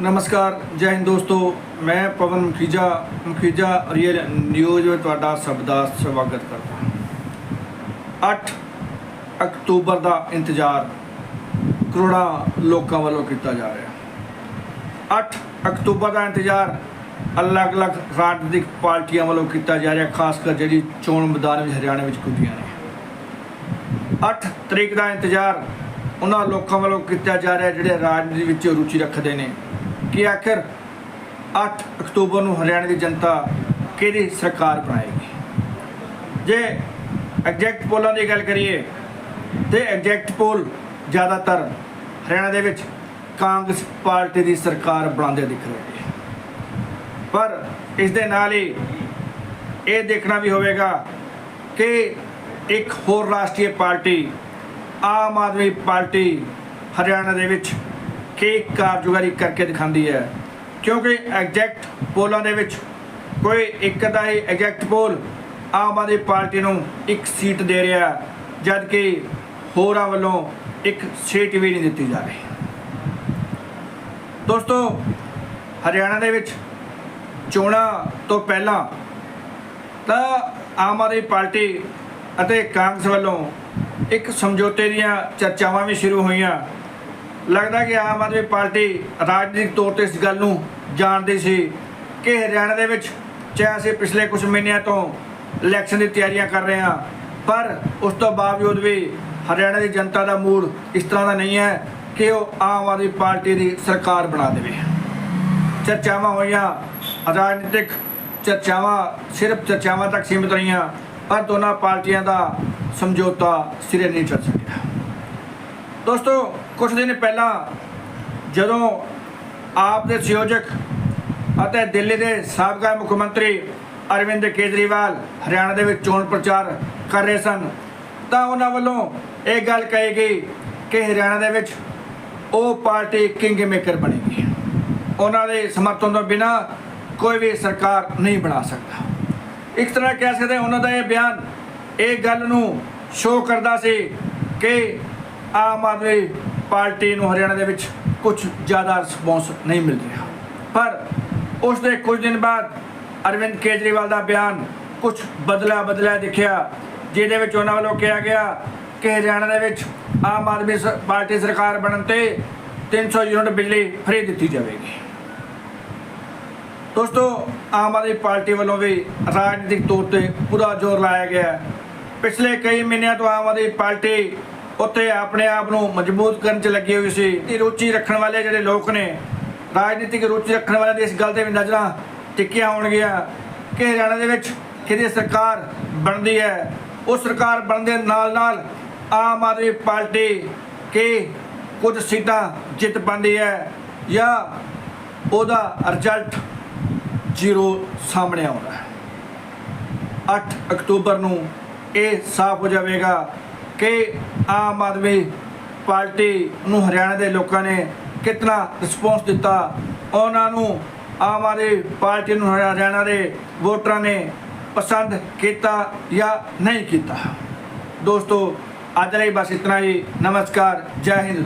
ਨਮਸਕਾਰ, ਜੈ ਹਿੰਦ ਦੋਸਤੋ। ਮੈਂ ਪਵਨ ਮਖੀਜਾ ਮਖੀਜਾ ਰੀਅਲ ਨਿਊਜ਼ ਵਿੱਚ ਤੁਹਾਡਾ ਸਭ ਦਾ ਸਵਾਗਤ ਕਰਦਾ 8 ਅਕਤੂਬਰ ਦਾ ਇੰਤਜ਼ਾਰ ਕਰੋੜਾਂ ਲੋਕਾਂ ਵੱਲੋਂ ਕੀਤਾ ਜਾ ਰਿਹਾ। 8 ਅਕਤੂਬਰ ਦਾ ਇੰਤਜ਼ਾਰ ਅਲੱਗ-ਅਲੱਗ ਰਾਜਨੀਤਿਕ ਪਾਰਟੀਆਂ ਵੱਲੋਂ ਕੀਤਾ ਜਾ ਰਿਹਾ, ਖਾਸ ਕਰ ਜਿਹੜੀ ਚੋਣ ਮੈਦਾਨ ਵਿੱਚ ਹਰਿਆਣਾ ਵਿੱਚ ਕੁੱਦੀਆਂ ਨੇ। 8 ਤਰੀਕ ਦਾ ਇੰਤਜ਼ਾਰ ਉਹਨਾਂ ਲੋਕਾਂ ਵੱਲੋਂ ਕੀਤਾ ਜਾ ਰਿਹਾ, ਜਿਹੜੇ ਰਾਜਨੀਤੀ ਵਿੱਚ ਰੁਚੀ ਰੱਖਦੇ ਨੇ। ਕਿ ਆਖਿਰ 8 ਅਕਤੂਬਰ ਨੂੰ ਹਰਿਆਣਾ ਦੀ ਜਨਤਾ ਕਿਹਦੀ ਸਰਕਾਰ ਬਣਾਏਗੀ? ਜੇ ਐਗਜ਼ੈਕਟ ਪੋਲਾਂ ਦੀ ਗੱਲ ਕਰੀਏ, ਤੇ ਐਗਜ਼ੈਕਟ ਪੋਲ ਜ਼ਿਆਦਾਤਰ ਹਰਿਆਣਾ ਦੇ ਵਿੱਚ ਕਾਂਗਰਸ ਪਾਰਟੀ ਦੀ ਸਰਕਾਰ ਬਣਾਉਂਦੇ ਦਿਖ ਰਹੇ ਨੇ। ਪਰ ਇਸ ਦੇ ਨਾਲ ਹੀ ਇਹ ਦੇਖਣਾ ਵੀ ਹੋਵੇਗਾ ਕਿ ਇੱਕ ਹੋਰ ਰਾਸ਼ਟਰੀ ਪਾਰਟੀ, ਆਮ ਆਦਮੀ ਪਾਰਟੀ ਹਰਿਆਣਾ ਦੇ ਵਿੱਚ ਕੀ ਕਾਰਜਕਾਰੀ ਕਰਕੇ ਦਿਖਾਉਂਦੀ ਹੈ? ਕਿਉਂਕਿ ਐਗਜ਼ੈਕਟ ਪੋਲਾਂ ਦੇ ਵਿੱਚ ਕੋਈ ਇੱਕ ਦਾ ਹੀ ਐਗਜ਼ੈਕਟ ਪੋਲ ਆਮ ਆਦਮੀ ਪਾਰਟੀ ਨੂੰ ਇੱਕ ਸੀਟ ਦੇ ਰਿਹਾ ਜਦ ਕਿ ਹੋਰਾਂ ਵੱਲੋਂ ਇੱਕ ਸੀਟ ਵੀ ਨਹੀਂ ਦਿੱਤੀ ਜਾ ਰਹੀ। ਦੋਸਤੋ, ਹਰਿਆਣਾ ਦੇ ਵਿੱਚ ਚੋਣਾਂ ਤੋਂ ਪਹਿਲਾਂ ਤਾਂ ਆਮ ਆਦਮੀ ਪਾਰਟੀ ਅਤੇ ਕਾਂਗਰਸ ਵੱਲੋਂ ਇੱਕ ਸਮਝੌਤੇ ਦੀਆਂ ਚਰਚਾਵਾਂ ਵੀ ਸ਼ੁਰੂ ਹੋਈਆਂ। ਲੱਗਦਾ ਕਿ ਆਮ ਆਦਮੀ ਪਾਰਟੀ ਰਾਜਨੀਤਿਕ ਤੌਰ ਤੇ ਇਸ ਗੱਲ ਨੂੰ ਜਾਣਦੀ ਸੀ ਕਿ ਹਰਿਆਣਾ ਦੇ ਵਿੱਚ ਚਾਹੇ ਅਸੀਂ ਪਿਛਲੇ ਕੁਝ ਮਹੀਨਿਆਂ ਤੋਂ ਇਲੈਕਸ਼ਨ ਦੀ ਤਿਆਰੀਆਂ ਕਰ ਰਹੇ ਹਾਂ, ਪਰ ਉਸ ਤੋਂ ਬਾਵਜੂਦ ਵੀ ਹਰਿਆਣਾ ਦੀ ਜਨਤਾ ਦਾ ਮੂਡ ਇਸ ਤਰ੍ਹਾਂ ਦਾ ਨਹੀਂ ਹੈ ਕਿ ਉਹ ਆਮ ਆਦਮੀ ਪਾਰਟੀ ਦੀ ਸਰਕਾਰ ਬਣਾ ਦੇਵੇ। ਚਰਚਾਵਾਂ ਹੋਈਆਂ, ਰਾਜਨੀਤਿਕ ਚਰਚਾਵਾਂ ਸਿਰਫ ਚਰਚਾਵਾਂ ਤੱਕ ਸੀਮਿਤ ਰਹੀਆਂ, ਪਰ ਦੋਨਾਂ ਪਾਰਟੀਆਂ ਦਾ ਸਮਝੌਤਾ ਸਿਰੇ ਨਹੀਂ ਚੜ ਸਕਿਆ। ਦੋਸਤੋ ਕੁਝ ਦਿਨ ਪਹਿਲਾਂ ਜਦੋਂ ਆਪ ਦੇ ਸੰਯੋਜਕ ਅਤੇ ਦਿੱਲੀ ਦੇ ਸਾਬਕਾ ਮੁੱਖ ਮੰਤਰੀ ਅਰਵਿੰਦ ਕੇਜਰੀਵਾਲ ਹਰਿਆਣਾ ਦੇ ਵਿੱਚ ਚੋਣ ਪ੍ਰਚਾਰ ਕਰ ਰਹੇ ਸਨ, ਤਾਂ ਉਹਨਾਂ ਵੱਲੋਂ ਇਹ ਗੱਲ ਕਹੀ ਗਈ ਕਿ ਹਰਿਆਣਾ ਦੇ ਵਿੱਚ ਉਹ ਪਾਰਟੀ ਕਿੰਗ ਮੇਕਰ ਬਣੇਗੀ। ਉਹਨਾਂ ਦੇ ਸਮਰਥਨ ਤੋਂ ਬਿਨਾ ਕੋਈ ਵੀ ਸਰਕਾਰ ਨਹੀਂ ਬਣਾ ਸਕਦਾ। ਇੱਕ ਤਰ੍ਹਾਂ ਕਹਿ ਸਕਦੇ ਉਹਨਾਂ ਦਾ ਇਹ ਬਿਆਨ, ਇਹ ਗੱਲ ਨੂੰ ਸ਼ੋਅ ਕਰਦਾ ਸੀ ਕਿ ਆਮ ਆਦਮੀ ਪਾਰਟੀ ਨੂੰ ਹਰਿਆਣਾ ਦੇ ਵਿੱਚ ਕੁਝ ਜ਼ਿਆਦਾ ਰਿਸਪੌਂਸ ਨਹੀਂ ਮਿਲ ਰਿਹਾ। ਪਰ ਉਸ ਦੇ ਕੁਝ ਦਿਨ ਬਾਅਦ ਅਰਵਿੰਦ ਕੇਜਰੀਵਾਲ ਦਾ ਬਿਆਨ ਕੁਝ ਬਦਲਾ ਬਦਲਿਆ ਦਿਖਿਆ, ਜਿਹਦੇ ਵਿੱਚ ਉਹਨਾਂ ਵੱਲੋਂ ਕਿਹਾ ਗਿਆ ਕਿ ਹਰਿਆਣਾ ਦੇ ਵਿੱਚ ਆਮ ਆਦਮੀ ਸ- ਪਾਰਟੀ ਸਰਕਾਰ ਬਣਨ ਤੇ 300 ਯੂਨਿਟ ਬਿਜਲੀ ਫ੍ਰੀ ਦਿੱਤੀ ਜਾਵੇਗੀ। ਦੋਸਤੋ, ਆਮ ਆਦਮੀ ਪਾਰਟੀ ਵੱਲੋਂ ਵੀ ਰਾਜਨੀਤਿਕ ਤੌਰ ਤੇ ਪੂਰਾ ਜ਼ੋਰ ਲਾਇਆ ਗਿਆ। ਪਿਛਲੇ ਕਈ ਮਹੀਨਿਆਂ ਤੋਂ ਆਮ ਆਦਮੀ ਪਾਰਟੀ ਉੱਥੇ ਆਪਣੇ ਆਪ ਨੂੰ ਮਜ਼ਬੂਤ ਕਰਨ 'ਚ ਲੱਗੀ ਹੋਈ ਸੀ। ਇਹ ਰੁਚੀ ਰੱਖਣ ਵਾਲੇ ਜਿਹੜੇ ਲੋਕ ਨੇ, ਰਾਜਨੀਤਿਕ ਰੁਚੀ ਰੱਖਣ ਵਾਲਿਆਂ ਦੀ ਇਸ ਗੱਲ ਤੇ ਵੀ ਨਜ਼ਰਾਂ ਟਿੱਕੀਆਂ ਹੋਣਗੀਆਂ ਕਿ ਹਰਿਆਣਾ ਦੇ ਵਿੱਚ ਕਿਹਦੀ ਸਰਕਾਰ ਬਣਦੀ ਹੈ। ਉਹ ਸਰਕਾਰ ਬਣਨ ਦੇ ਨਾਲ ਨਾਲ ਆਮ ਆਦਮੀ ਪਾਰਟੀ ਕਿ ਕੁਝ ਸੀਟਾਂ ਜਿੱਤ ਪਾਉਂਦੀ ਹੈ ਜਾਂ ਉਹਦਾ ਰਿਜ਼ਲਟ ਜ਼ੀਰੋ ਸਾਹਮਣੇ ਆਉਂਦਾ ਹੈ। 8 ਅਕਤੂਬਰ ਨੂੰ ਇਹ ਸਾਫ਼ ਹੋ ਜਾਵੇਗਾ ਕਿ ਆਮ ਆਦਮੀ ਪਾਰਟੀ ਨੂੰ ਹਰਿਆਣਾ ਦੇ ਲੋਕਾਂ ਨੇ ਕਿੰਨਾ ਰਿਸਪੌਂਸ ਦਿੱਤਾ। ਉਹਨਾਂ ਨੂੰ ਆਮ ਆਦਮੀ ਪਾਰਟੀ ਨੂੰ ਹਰਿਆਣਾ ਦੇ ਵੋਟਰਾਂ ਨੇ ਪਸੰਦ ਕੀਤਾ ਜਾਂ ਨਹੀਂ ਕੀਤਾ। ਦੋਸਤੋ, ਅੱਜ ਲਈ ਬਸ ਇਤਨਾ ਹੀ। ਨਮਸਕਾਰ, ਜੈ ਹਿੰਦ।